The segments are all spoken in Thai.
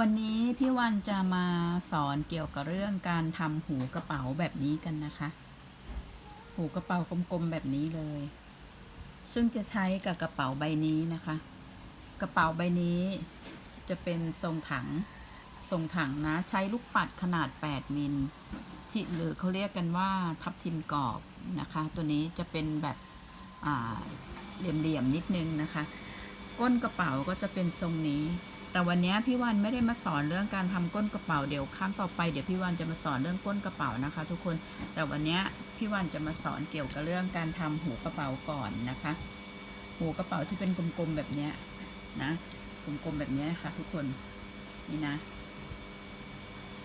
วันนี้พี่วันจะมาสอนเกี่ยวกับเรื่องการทำหูกระเป๋าแบบนี้กันนะคะ หูกระเป๋ากลมๆแบบนี้เลย ซึ่งจะใช้กับกระเป๋าใบนี้นะคะ กระเป๋าใบนี้จะเป็นทรงถัง ทรงถังนะใช้ลูกปัดขนาด 8 มิลที่หรือเขาเรียกกันว่าทับทิมกรอบนะคะ ตัวนี้จะเป็นแบบเหลี่ยมๆนิดนึงนะคะ ก้นกระเป๋าก็จะเป็นทรงนี้ แต่วันนี้พี่วันไม่ได้มาสอนเรื่องการทำก้นกระเป๋าเดี๋ยวครั้งต่อไปเดี๋ยวพี่วันจะมาสอนเรื่องก้นกระเป๋านะคะ ทุกคนแต่วันนี้พี่วันจะมาสอนเกี่ยวกับเรื่องการทำหูกระเป๋าก่อนนะคะ หูกระเป๋าที่เป็นกลมๆแบบนี้นะกลมๆแบบนี้ยค่ะทุกคนนี่นะ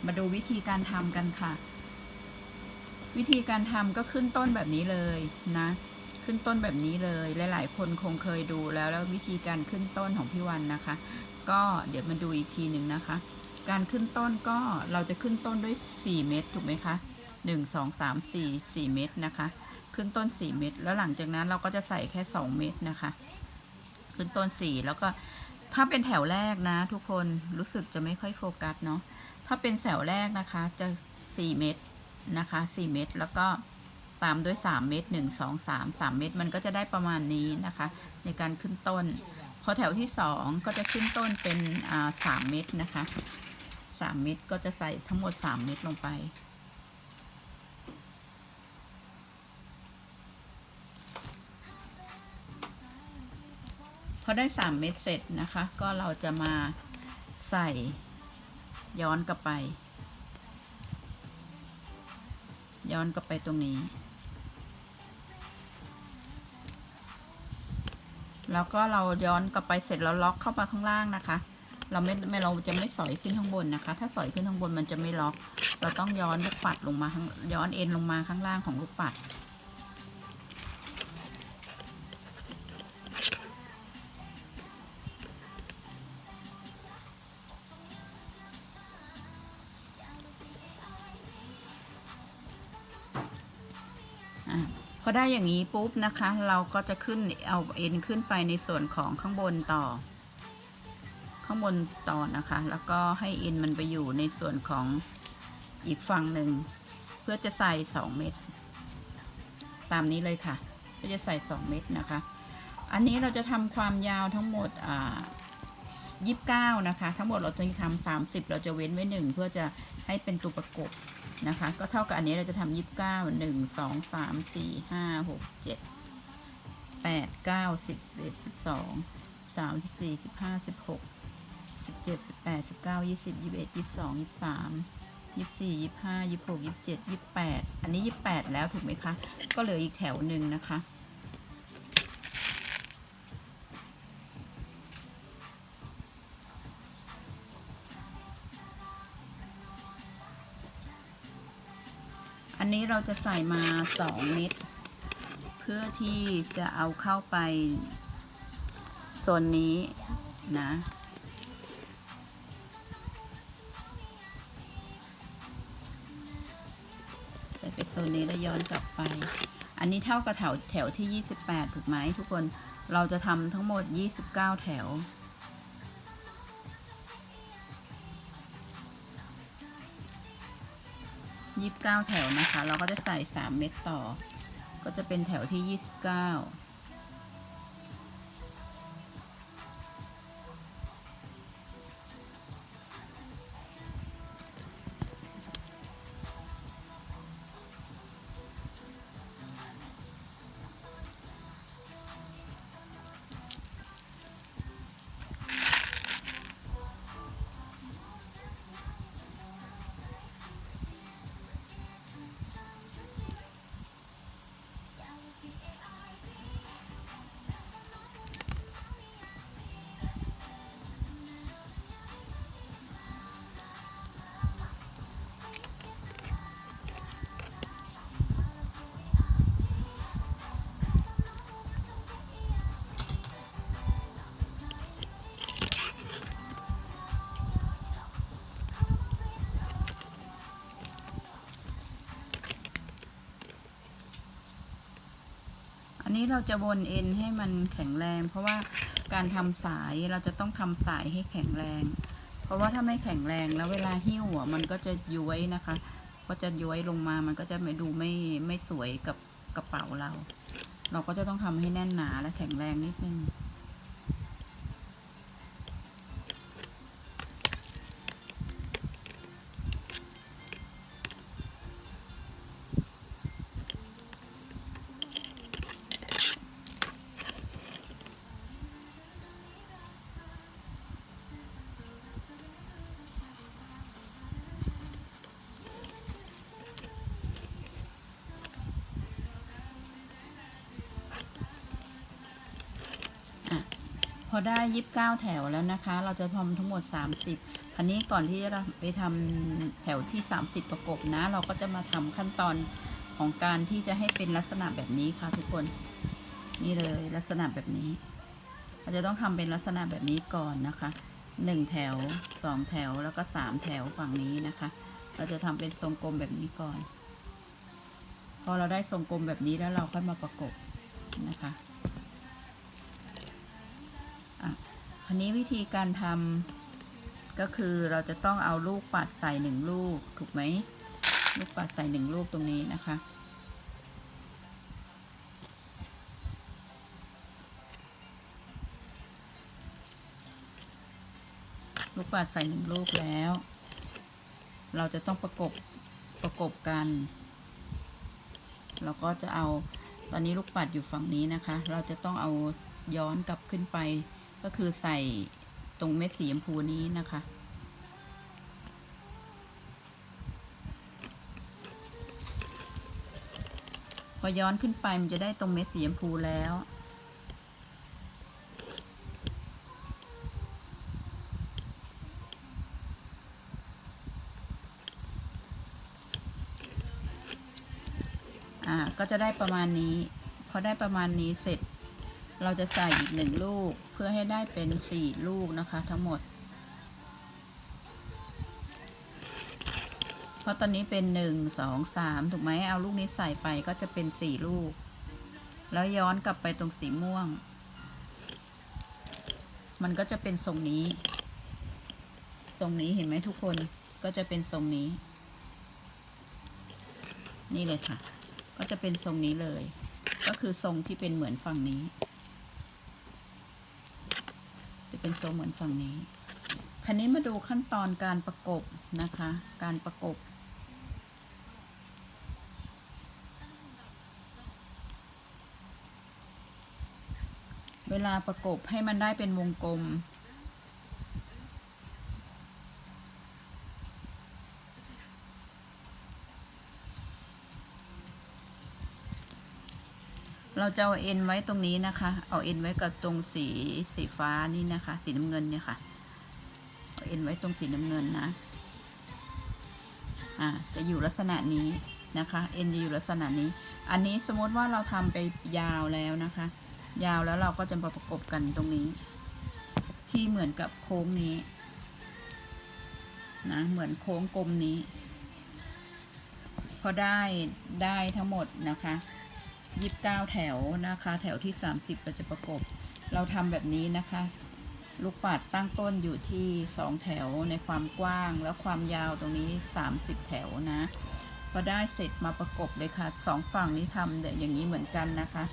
มาดูวิธีการทำกันค่ะ วิธีการทำก็ขึ้นต้นแบบนี้เลยนะ ขึ้นต้นแบบนี้เลย หลาย ๆ คนคงเคยดูแล้วแล้ววิธีการขึ้นต้นของพี่วันนะคะ ก็เดี๋ยวมาดูอีกทีหนึ่งนะคะ การขึ้นต้นก็เราจะขึ้นต้นด้วย 4 เม็ดถูกไหมคะ1 2 3 4 4 เม็ดนะคะ ขึ้นต้น 4 เม็ดแล้วหลังจากนั้นเราก็จะใส่แค่ 2 เม็ดนะคะ ขึ้นต้น 4 แล้วก็ถ้าเป็นแถวแรกนะ ทุกคนรู้สึกจะไม่ค่อยโฟกัสเนาะถ้าเป็นแถวแรกนะคะ จะ 4 เม็ดนะคะ 4 เม็ดแล้วก็ตามด้วย 3 เม็ด1 2 3 3 เม็ดมันก็จะได้ประมาณนี้นะคะ ในการขึ้นต้น พอแถวที่สองก็จะขึ้นต้นเป็นสามเม็ดนะคะสามเม็ดก็จะใส่ทั้งหมดสามเม็ดลงไป พอได้สามเม็ดเสร็จนะคะ ก็เราจะมาใส่ย้อนกลับไป ย้อนกลับไปตรงนี้ แล้วก็เราย้อนกลับไปเสร็จแล้วล็อกเข้ามาข้างล่างนะคะ เราไม่ไม่เราจะไม่สอยขึ้นข้างบนนะคะ ถ้าสอยขึ้นข้างบนมันจะไม่ล็อก เราต้องย้อนลูกปัดลงมาข้างย้อนเอ็นลงมาข้างล่างของลูกปัด อได้อย่างนี้ปุ๊บนะคะ เราก็จะขึ้นเอาเอ็นขึ้นไปในส่วนของข้างบนต่อ ข้างบนต่อนะคะ แล้วก็ให้เอ็นมันไปอยู่ในส่วนของอีกฝั่งหนึ่งเพื่อจะใส่สองเม็ดตามนี้เลยค่ะเพื่อจะใส่สองเม็ดนะคะ อันนี้เราจะทำความยาวทั้งหมดอ่ายี่สิบเก้านะคะ ทั้งหมดเราจะทำสามสิบเราจะเว้นไว้หนึ่งเพื่อจะให้เป็นตัวประกบ นะคะ ก็เท่ากับอันนี้เราจะทำยี่สิบเก้าหนึ่งสองสามสี่ห้าหกเจ็ดแปดเก้าสิบสิบเอ็ดสิบสองสามสิบสี่สิบห้าสิบหกสิบเจ็ดสิบแปดสิบเก้ายี่สิบยี่สิบเอ็ดยี่สิบสองยี่สิบสามยี่สิบสี่ยี่สิบห้ายี่สิบหกยี่สิบเจ็ดยี่สิบแปดอันนี้ยี่สิบแปดแล้วถูกไหมคะ ก็เหลืออีกแถวหนึ่งนะคะ เราจะใส่มาสองเม็ดเพื่อที่จะเอาเข้าไปโซนนี้นะใส่ไปโซนนี้แล้วย้อนกลับไป อันนี้เท่ากับแถวแถวที่ 28 ถูกไหมทุกคนเราจะทำทั้งหมด 29 แถว 29 แถวนะคะ เราก็จะใส่ 3 เม็ดต่อ ก็จะเป็นแถวที่ 29 นี้เราจะวนเอ็นให้มันแข็งแรง เพราะว่าการทำสายเราจะต้องทำสายให้แข็งแรง เพราะว่าถ้าไม่แข็งแรงแล้วเวลาหิ้วอะมันก็จะย้วยนะคะ ก็จะย้วยลงมามันก็จะไม่ดูไม่ไม่สวยกับกระเป๋าเรา เราก็จะต้องทำให้แน่นหนาและแข็งแรงนิดนึง อได้ยีิบเก้าแถวแล้วนะคะ เราจะทำทั้งหมด30คันนี้ก่อนที่จะไปทำแถวที่30ประกบนะ เราก็จะมาทำขั้นตอนของการที่จะให้เป็นลักษณะแบบนี้ค่ะทุกคน นี่เลยลักษณะแบบนี้ เราจะต้องทำเป็นลักษณะแบบนี้ก่อนนะคะหนึ่งแถวสองแถวแล้วก็สามแถวฝั่งนี้นะคะ เราจะทำเป็นทรงกลมแบบนี้ก่อน พอเราได้ทรงกลมแบบนี้แล้วเราค่อยมาประกบนะคะ อันนี้วิธีการทำก็คือเราจะต้องเอาลูกปัดใส่หนึ่งลูกถูกไหมลูกปัดใส่หนึ่งลูกตรงนี้นะคะลูกปัดใส่หนึ่งลูกแล้ว เราจะต้องประกบประกบกัน เราก็จะเอาตอนนี้ลูกปัดอยู่ฝั่งนี้นะคะ เราจะต้องเอาย้อนกลับขึ้นไป ก็คือใส่ตรงเม็ดสีชมพูนี้นะคะ พอย้อนขึ้นไปมันจะได้ตรงเม็ดสีชมพูแล้วอ่าก็จะได้ประมาณนี้ พอได้ประมาณนี้เสร็จ เราจะใส่อีกหนึ่งลูกเพื่อให้ได้เป็นสี่ลูกนะคะ ทั้งหมด เพราะตอนนี้เป็นหนึ่งสองสามถูกไหมเอาลูกนี้ใส่ไปก็จะเป็นสี่ลูก แล้วย้อนกลับไปตรงสีม่วง มันก็จะเป็นทรงนี้ ทรงนี้เห็นไหมทุกคนก็จะเป็นทรงนี้ นี่เลยค่ะ ก็จะเป็นทรงนี้เลย ก็คือทรงที่เป็นเหมือนฝั่งนี้ เป็นทรงเหมือนฝั่งนี้คันนี้มาดูขั้นตอนการประกบนะคะ การประกบ เวลาประกบให้มันได้เป็นวงกลม เราจะเอาเอ็นไว้ตรงนี้นะคะ เอาเอ็นไว้กับตรงสีสีฟ้านี่นะคะ สีน้ำเงินเนี่ยค่ะ เอาเอ็นไว้ตรงสีน้ำเงินนะ อ่า จะอยู่ลักษณะนี้นะคะ เอ็นจะอยู่ลักษณะนี้ อันนี้สมมติว่าเราทำไปยาวแล้วนะคะ ยาวแล้วเราก็จะมาประกบกันตรงนี้ ที่เหมือนกับโค้งนี้ นะ เหมือนโค้งกลมนี้ พอได้ได้ทั้งหมดนะคะ ยี่สิบเก้าแถวนะคะ แถวที่สามสิบเราจะประกบ เราทำแบบนี้นะคะ ลูกปัดตั้งต้นอยู่ที่สองแถวในความกว้าง แล้วความยาวตรงนี้สามสิบแถวนะพอได้เสร็จมาประกบเลยค่ะสองฝั่งนี้ทำอย่างนี้เหมือนกันนะคะ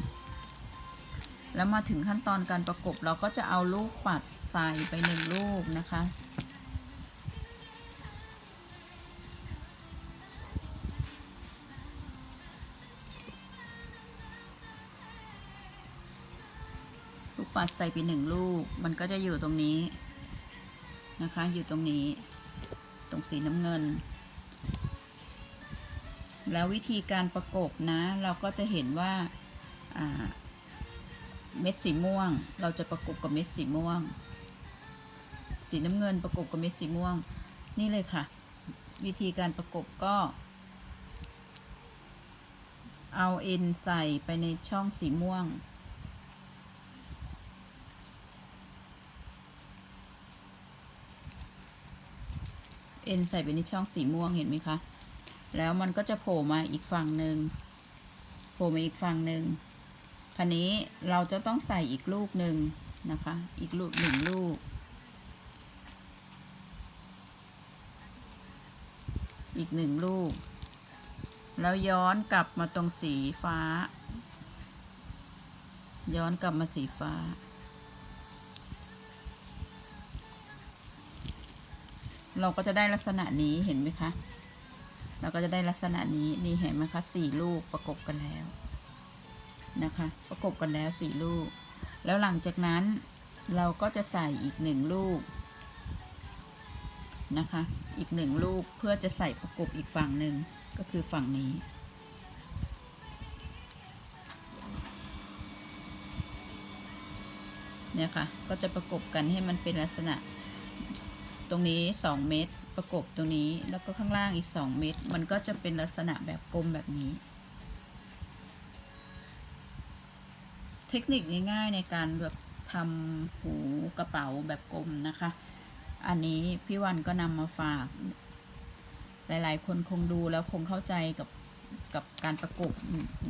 แล้วมาถึงขั้นตอนการประกบเราก็จะเอาลูกปัดใส่ไปหนึ่งลูกนะคะ ปัดใส่ไปหนึ่งลูก มันก็จะอยู่ตรงนี้นะคะ อยู่ตรงนี้ ตรงสีน้ำเงิน แล้ววิธีการประกบนะ เราก็จะเห็นว่าเม็ดสีม่วง เราจะประกบกับเม็ดสีม่วง สีน้ำเงินประกบกับเม็ดสีม่วง นี่เลยค่ะ วิธีการประกบก็ เอาเอ็นใส่ไปในช่องสีม่วง เอ็นใส่ไปในช่องสีม่วงเห็นไหมคะ แล้วมันก็จะโผล่มาอีกฝั่งหนึ่งโผล่มาอีกฝั่งหนึ่งคันนี้เราจะต้องใส่อีกลูกหนึ่งนะคะ อีกลูกหนึ่งลูก อีกหนึ่งลูก แล้วย้อนกลับมาตรงสีฟ้า ย้อนกลับมาสีฟ้า เราก็จะได้ลักษณะนี้เห็นไหมคะ เราก็จะได้ลักษณะนี้นี่เห็นไหมคะสี่ลูกประกบกันแล้วนะคะ ประกบกันแล้วสี่ลูก แล้วหลังจากนั้นเราก็จะใส่อีกหนึ่งลูกนะคะ อีกหนึ่งลูกเพื่อจะใส่ประกบอีกฝั่งหนึ่งก็คือฝั่งนี้เนี่ยค่ะ ก็จะประกบกันให้มันเป็นลักษณะ ตรงนี้ 2 เม็ดประกบตรงนี้แล้วก็ข้างล่างอีก 2 เม็ดมันก็จะเป็นลักษณะแบบกลมแบบนี้ เทคนิคง่ายๆในการแบบทำหูกระเป๋าแบบกลมนะคะ อันนี้พี่วันก็นำมาฝาก หลายๆ คนคงดูแล้วคงเข้าใจกับกับการประกบ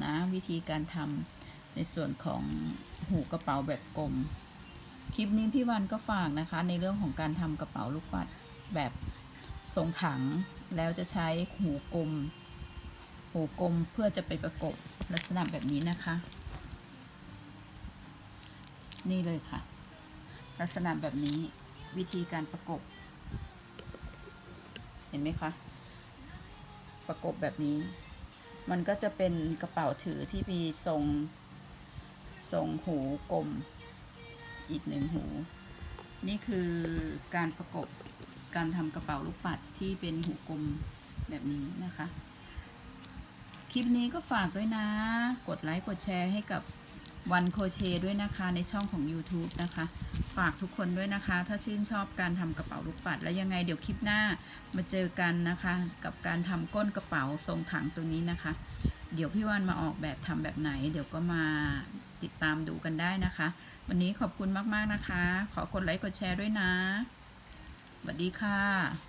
นะวิธีการทำในส่วนของหูกระเป๋าแบบกลม คลิปนี้พี่วันก็ฝากนะคะ ในเรื่องของการทำกระเป๋าลูกปัดแบบทรงถัง แล้วจะใช้หูกลม หูกลมเพื่อจะไปประกบลักษณะแบบนี้นะคะ นี่เลยค่ะ ลักษณะแบบนี้วิธีการประกบ เห็นไหมคะ ประกบแบบนี้ มันก็จะเป็นกระเป๋าถือที่มีทรง ทรงหูกลม อีกหนึ่งหู นี่คือการประกบการทำกระเป๋าลูกปัดที่เป็นหูกลมแบบนี้นะคะ คลิปนี้ก็ฝากด้วยนะ กดไลค์กดแชร์ให้กับวันโคเชด้วยนะคะในช่องของ YouTube นะคะ ฝากทุกคนด้วยนะคะ ถ้าชื่นชอบการทำกระเป๋าลูกปัด แล้วยังไงเดี๋ยวคลิปหน้ามาเจอกันนะคะ กับการทำก้นกระเป๋าทรงถังตัวนี้นะคะ เดี๋ยวพี่วันมาออกแบบทำแบบไหน เดี๋ยวก็มาติดตามดูกันได้นะคะ วันนี้ขอบคุณมาก ๆ นะคะ ขอกดไลค์ กดแชร์ด้วยนะสวัสดีค่ะ